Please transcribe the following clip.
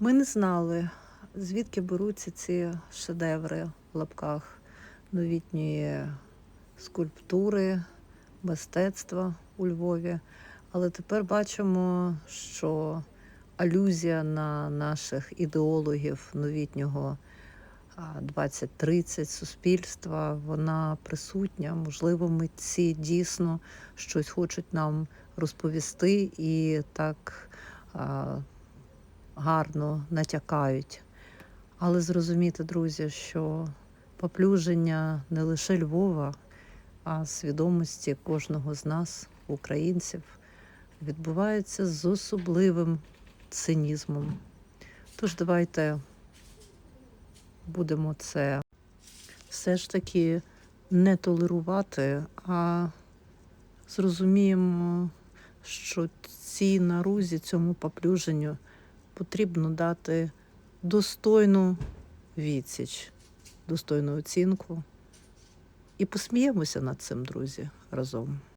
Ми не знали, звідки беруться ці шедеври в лапках новітньої скульптури, мистецтва у Львові. Але тепер бачимо, що алюзія на наших ідеологів новітнього а, 2030 суспільства, вона присутня. Можливо, митці дійсно щось хочуть нам розповісти і так гарно натякають. Але зрозуміти, друзі, що поплюження не лише Львова, а свідомості кожного з нас, українців, відбувається з особливим цинізмом. Тож давайте будемо це все ж таки не толерувати, а зрозуміємо, що цій нарузі, цьому поплюженню потрібно дати достойну відсіч, достойну оцінку. І посміємося над цим, друзі, разом.